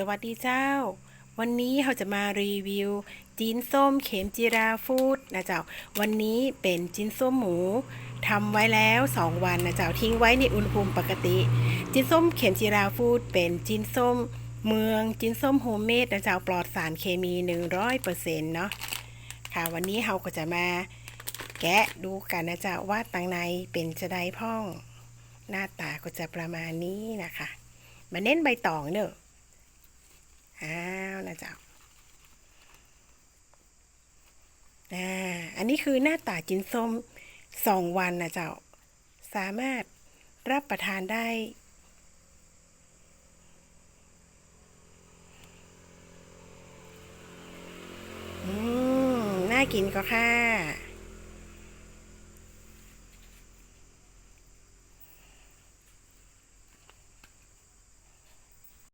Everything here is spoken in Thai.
สวัสดีเจ้า วันนี้เราจะมารีวิวจีนส้มเข็มจีราฟูดนะเจ้า วันนี้เป็นจีนส้มหมูทำไว้แล้ว 2 วันนะเจ้าทิ้งไว้ในอุณหภูมิปกติ จีนส้มเข็มจีราฟูดเป็นจีนส้มเมืองจีนส้มโฮมเมดนะเจ้าปลอดสารเคมี 100%เนาะค่ะวันนี้เราก็จะมาแกะดูกันนะเจ้าว่าตังในเป็นจะได้พ่อง หน้าตาก็จะประมาณนี้นะคะ มาเน้นใบตองเนอะ อ้าวนะจ้าอ่าอันนี้คือหน้าตาจินส้มสองวันนะเจ้า สามารถรับประทานได้ อืม น่ากินก็ค่ะ